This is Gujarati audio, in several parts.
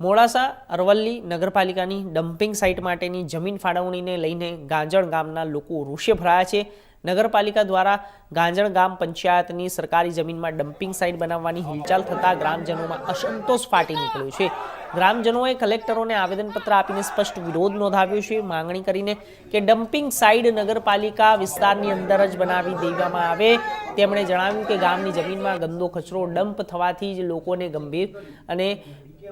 મોડાસા, અરવલ્લી નગરપાલિકાની ડમ્પિંગ સાઇટ માટેની જમીન ફાળવણીને લઈને ગાંજણ ગામના લોકો રોષે ભરાયા છે. નગરપાલિકા દ્વારા ગાંજણ ગામ પંચાયતની સરકારી જમીનમાં ડમ્પિંગ સાઇટ બનાવવાની હિલચાલ થતાં ગ્રામજનોમાં અસંતોષ ફાટી નીકળ્યો છે. ગ્રામજનોએ કલેક્ટરોને આવેદનપત્ર આપીને સ્પષ્ટ વિરોધ નોંધાવ્યો છે. માંગણી કરીને કે ડમ્પિંગ સાઇડ નગરપાલિકા વિસ્તારની અંદર જ બનાવી દેવામાં આવે. તેમણે જણાવ્યું કે ગામની જમીનમાં ગંદો કચરો ડમ્પ થવાથી જ લોકોને ગંભીર અને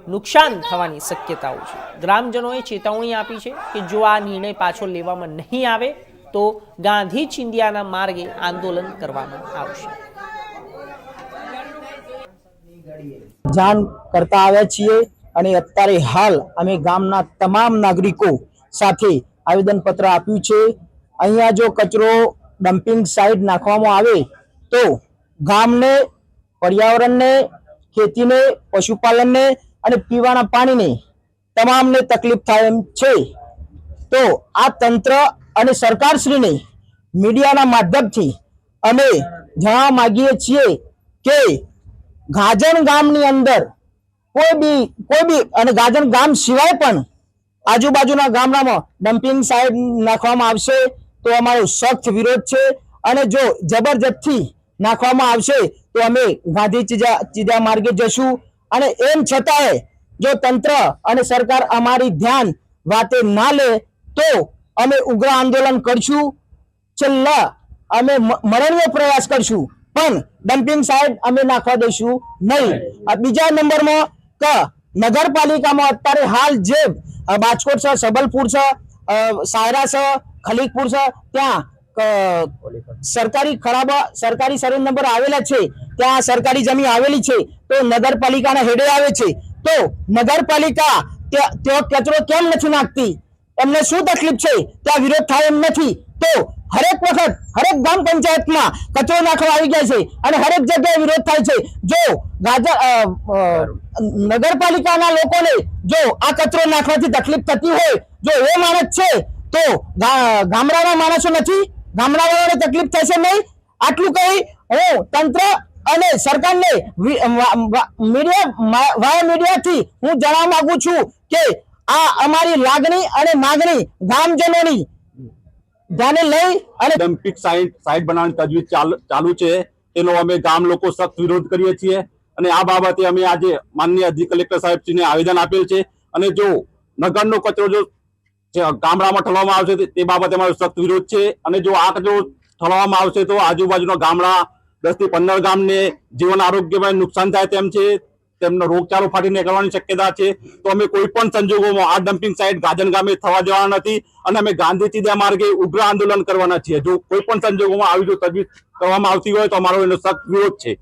નુકસાન થવાની શક્યતાઓ છે. ગ્રામજનોએ ચેતવણી આપી છે કે જો આ નિર્ણય પાછો લેવામાં નહીં આવે, તો ગાંધી ચિંધ્યાના માર્ગે આંદોલન કરવામાં આવશે. જાણ કરતા આવ્યા છીએ અને અત્યારે હાલ અમે ગામના તમામ નાગરિકો સાથે આવેદનપત્ર આપ્યું છે. અહીંયા જો કચરો ડમ્પિંગ સાઇટ નાખવામાં આવે, તો ગામને, પર્યાવરણને, ખેતીને, પશુપાલનને અને પીવાના પાણીને તમામને તકલીફ થાય એમ છે. તો આ તંત્ર અને સરકારશ્રીને મીડિયાના માધ્યમથી અમે જણાવવા માંગીએ છીએ કે ગાજણ ગામની અંદર કોઈ બી કોઈ બી અને ગાજણ ગામ સિવાય પણ આજુબાજુના ગામડામાં ડમ્પિંગ સાઇટ નાખવામાં આવશે તો અમારો સખ્ત વિરોધ છે. અને જો જબરજસ્તથી નાખવામાં આવશે તો અમે ગાંધી ચીજા ચીજા માર્ગે જશું. અને એમ છતાંય જો તંત્ર અને સરકાર અમારી ધ્યાન વાતે ના લે તો અમે ઉગ્ર આંદોલન કરશું. છેલ્લા અમે મરણીય પ્રયાસ કરશું. પણ ડમ્પિંગ સાઇટ અમે નાખવા દઈશું નહીં. બીજા નંબરમાં ક, નગરપાલિકામાં અત્યારે હાલ જે બાજકોટ છે, સબલપુર છે સાયરા છે ખલીકપુર છે, ત્યાં સરકારી ખરાબ, સરકારી સર્વે નંબર આવેલા છે. ત્યાં સરકારી જમીન આવેલી છે તો નગરપાલિકાના હેડે આવે છે. તો નગરપાલિકા ત્યાં કચરો કેમ નથી નાખતી? એમને શું તકલીફ છે? ત્યાં વિરોધ થાય એમ નથી. તો હરેક વખત હરેક ગ્રામ પંચાયતમાં કચરો નાખવા આવી ગયા છે અને હરેક જગ્યાએ વિરોધ થાય છે. જો ગાજર નગરપાલિકાના લોકોને જો આ કચરો નાખવાથી તકલીફ થતી હોય, જો એ માણસ છે, તો ગામડાના માણસો નથી? ગામડાવાળાને તકલીફ થશે નહીં? આટલું કહી હું તંત્ર અને સરકારને મીડિયા વાયા મીડિયાથી હું જણાવવા માંગુ છું કે આ અમારી લાગણી અને માગણી ગામજનોની ધ્યાને લઈ અને ડમ્પિંગ સાઇટ સાઇટ બનાવવાની તજવીજ ચાલ- છે. તેનો અમે ગામ લોકો સખત વિરોધ કરીએ છીએ. અને આ બાબતે અમે આજે માનનીય અધિક કલેક્ટર સાહેબશ્રીને આવેદન આપેલ છે. અને જો નગરનો કચરો જો ગામડામાં ઠલવામાં આવશે તે બાબતે અમારો સખત વિરોધ છે. અને જો આ કચરો ઠલવામાં આવશે તો આજુબાજુના ગામડા દસથી પંદર ગામને જીવન આરોગ્યમાં નુકસાન થાય તેમ છે, તેમનો રોગચાળો ફાટી નીકળવાની શક્યતા છે તો અમે કોઈ પણ સંજોગોમાં આ ડમ્પિંગ સાઇટ ગાજન ગામે થવા જવાના નથી અને અમે ગાંધી ચીધા માર્ગે ઉગ્ર આંદોલન કરવાના છીએ જો કોઈ પણ સંજોગોમાં આવી જો તજવીજ કરવામાં આવતી હોય તો અમારો એનો સખ્ત વિરોધ છે!